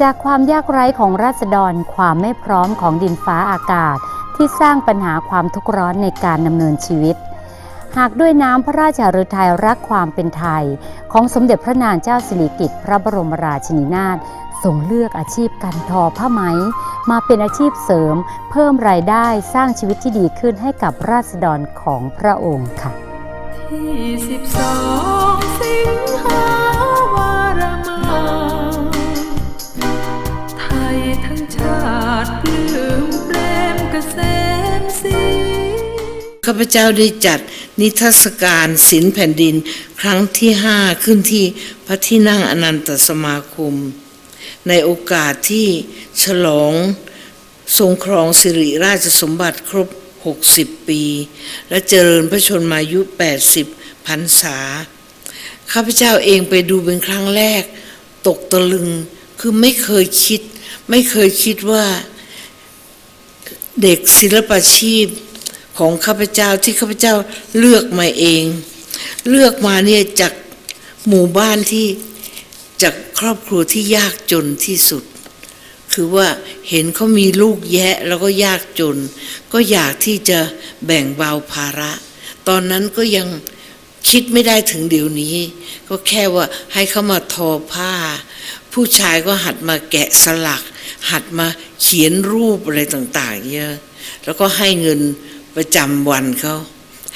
จากความยากไร้ของราษฎรความไม่พร้อมของดินฟ้าอากาศ ที่สร้างปัญหาความทุกข์ร้อนในการดำเนินชีวิต หากด้วยน้ำพระราชฤทัยรักความเป็นไทย ของสมเด็จพระนางเจ้าสิริกิติ์พระบรมราชินีนาถทรงเลือกอาชีพการทอผ้าไหม มาเป็นอาชีพเสริม เพิ่มรายได้สร้างชีวิตที่ดีขึ้นให้กับราษฎรของพระองค์ค่ะที่สิบสองสิงหาวารมา ข้าพเจ้าได้จัดนิทรรศการศิลแผ่นดินครั้งที่ห้าขึ้นที่พระที่นั่งอนันตสมาคม ในโอกาสที่ฉลองทรงครองสิริราชสมบัติครบ 60 ปี และเจริญพระชนมายุ 80พรรษา ข้าพเจ้าเองไปดูเป็นครั้งแรก ตกตะลึงคือไม่เคยคิด ไม่เคยคิดว่าเด็กศิลปาชีพของข้าพเจ้าที่ข้าพเจ้าเลือกมาเอง เลือกมาเนี่ยจากหมู่บ้านที่จากครอบครัวที่ยากจนที่สุด คือว่าเห็นเขามีลูกแยะแล้วก็ยากจน ก็อยากที่จะแบ่งเบาภาระ ตอนนั้นก็ยังคิดไม่ได้ถึงเดี๋ยวนี้ ก็แค่ว่าให้เขามาทอผ้า ผู้ชายก็หัดมาแกะสลัก หัดมาเขียนรูปอะไรต่าง ๆเยอะแล้วก็ให้เงินประจำวันเขา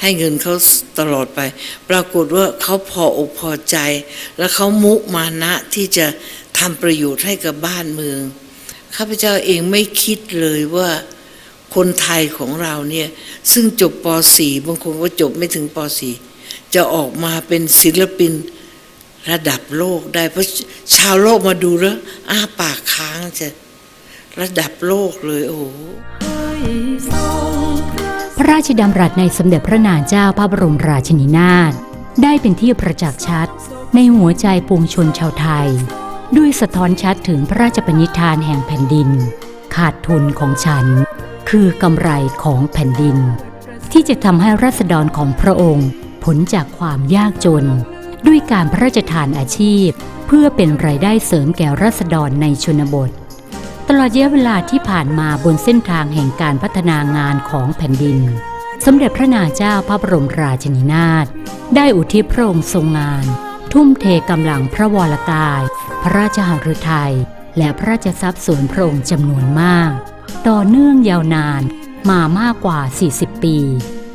ให้เงินเขาตลอดไป ปรากฏว่าเขาพออกพอใจ แล้วเขามุมานะที่จะทำประโยชน์ให้กับบ้านเมือง ข้าพเจ้าเองไม่คิดเลยว่าคนไทยของเราเนี่ย ซึ่งจบป .4 บางคนก็จบไม่ถึงป .4 จะออกมาเป็นศิลปินระดับโลกได้ เพราะชาวโลกมาดูแล้ว อ้าปากค้างจะระดับโลกเลย โอ้โหให้ทรงพระพระราชดำรัสในสมเด็จพระนางเจ้าพระบรมราชินีนาถได้เป็นที่ประจักษ์ชัดในหัวใจปวงชนชาวไทย ด้วยสะท้อนชัดถึงพระราชปณิธานแห่งแผ่นดิน ขาดทุนของฉัน คือกำไรของแผ่นดิน ที่จะทำให้รัษฎรของพระองค์ผลจากความยากจน ด้วยการพระราชทานอาชีพ เพื่อเป็นรายได้เสริมแก่รัษฎรในชนบท ตลอดระยะเวลาที่ผ่านมาบนเส้นทางแห่งการพัฒนางานของแผ่นดิน สมเด็จพระนางเจ้าพระบรมราชินีนาถได้อุทิศพระองค์ทรงงาน ทุ่มเทกำลังพระวรกาย พระราชหฤทัยและพระราชทรัพย์ส่วนพระองค์จำนวนมาก ต่อเนื่องยาวนานมามากกว่า 40 ปี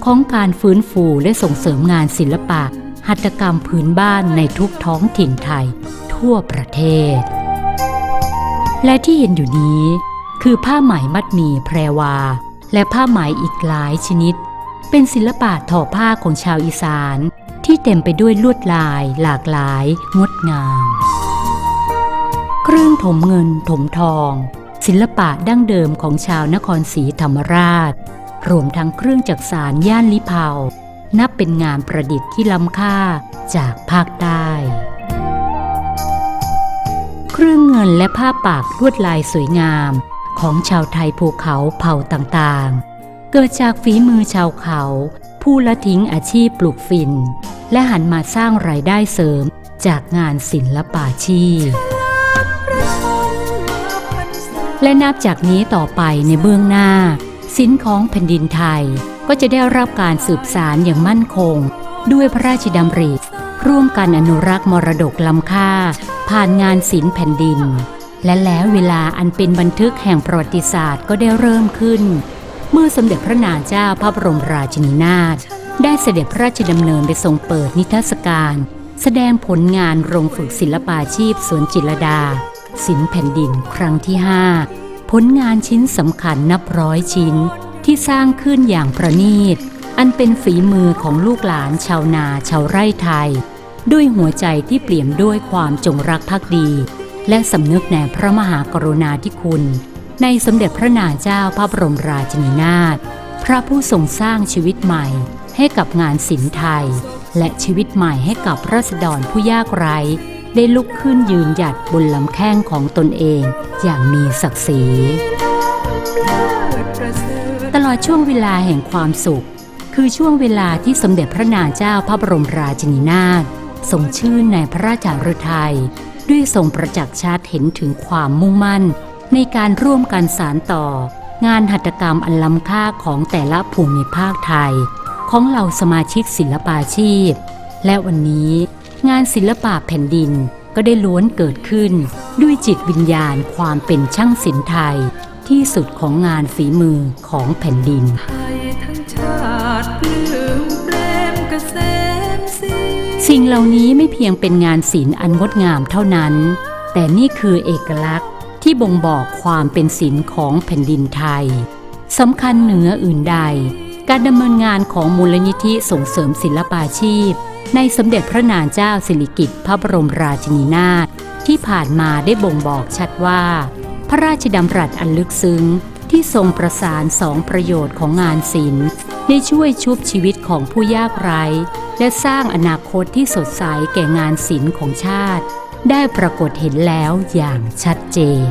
ของการฟื้นฟูและส่งเสริมงานศิลปะ หัตถกรรมพื้นบ้านในทุกท้องถิ่นไทยทั่วประเทศ และที่เห็นอยู่นี้ คือผ้าไหมมัดหมี่แพรวา และผ้าไหมอีกหลายชนิด เป็นศิลปะทอผ้าของชาวอีสาน ที่เต็มไปด้วยลวดลาย หลากหลาย งดงาม เครื่องถมเงินถมทอง ศิลปะดั้งเดิมของชาวนครศรีธรรมราช รวมทั้งเครื่องจักสานย่านลิเผา นับเป็นงานประดิษฐ์ที่ล้ำค่าจากภาคใต้เครื่องเงินและผ้าปากลวดลายสวยงามของชาวไทยภูเขาเผ่าต่างๆ เกิดจากฝีมือชาวเขา ผู้ละทิ้งอาชีพปลูกฝิ่น และหันมาสร้างรายได้เสริมจากงานศิลปาชีพ และนับจากนี้ต่อไปในเบื้องหน้า สินของแผ่นดินไทย ก็จะได้รับการสืบสารอย่างมั่นคง ด้วยพระราชดำริ ร่วมกันอนุรักษ์มรดกล้ำค่า ผ่านงานศิลป์แผ่นดิน และแล้วเวลาอันเป็นบันทึกแห่งประวัติศาสตร์ก็ได้เริ่มขึ้น เมื่อสมเด็จพระนางเจ้าพระบรมราชินีนาถได้เสด็จพระราชดำเนินไปทรงเปิดนิทรรศการ แสดงผลงานโรงฝึกศิลปาชีพสวนจิรดาศิลป์แผ่นดินครั้งที่ 5 ผลงานชิ้นสำคัญนับร้อยชิ้น ที่สร้างขึ้นอย่างประณีต อันเป็นฝีมือของลูกหลานชาวนาชาวไร่ไทย ด้วยหัวใจที่เปลี่ยมด้วยความจงรักภักดี และสำนึกในพระมหากรุณาธิคุณ ในสมเด็จพระนางเจ้าพระบรมราชินีนาถพระผู้ทรงสร้างชีวิตใหม่ให้กับงานศิลป์ไทย และชีวิตใหม่ให้กับราษฎรผู้ยากไร้ได้ลุกขึ้นยืนหยัดบนลำแข้งของตนเองอย่างมีศักดิ์ศรี ตลอดช่วงเวลาแห่งความสุข คือช่วงเวลาที่สมเด็จพระนางเจ้าพระบรมราชินีนาถทรงชื่นในพระราชฤทัยด้วยทรงประจักษ์ชัดเห็นถึงความมุ่งมั่น ในการร่วมกันสารต่อ งานหัตถกรรมอันล้ำค่าของแต่ละภูมิภาคไทย ของเหล่าสมาชิกศิลปาชีพ และวันนี้ งานศิลปะแผ่นดินก็ได้ล้วนเกิดขึ้น ด้วยจิตวิญญาณความเป็นช่างศิลป์ไทย ที่สุดของงานฝีมือของแผ่นดินสีสิ่งเหล่านี้ไม่เพียงเป็นงานศิลป์อันงดงามเท่านั้น แต่นี่คือเอกลักษณ์ที่บ่งบอกความเป็นศิลป์ของแผ่นดินไทยสำคัญเหนืออื่นใด การดำเนินงานของมูลนิธิส่งเสริมศิลปาชีพ ในสมเด็จพระนางเจ้าสิริกิติ์พระบรมราชินีนาถที่ผ่านมาได้บ่งบอกชัดว่า พระราชดำรัสอันลึกซึ้งที่ทรงประสานสองประโยชน์ของงานศิลป์ได้ช่วยชุบชีวิตของผู้ยากไร้ และสร้างอนาคตที่สดใสแก่งานศิลป์ของชาติ ได้ปรากฏเห็นแล้วอย่างชัดเจน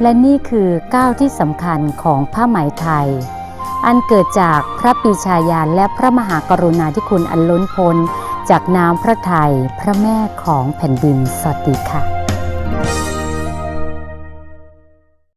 และนี่คือก้าวที่สำคัญของผ้าไหมไทย อันเกิดจากพระปีชาญาณและพระมหากรุณาธิคุณอันล้นพ้นจากน้ำพระทัยพระแม่ของแผ่นดินสวัสดีค่ะ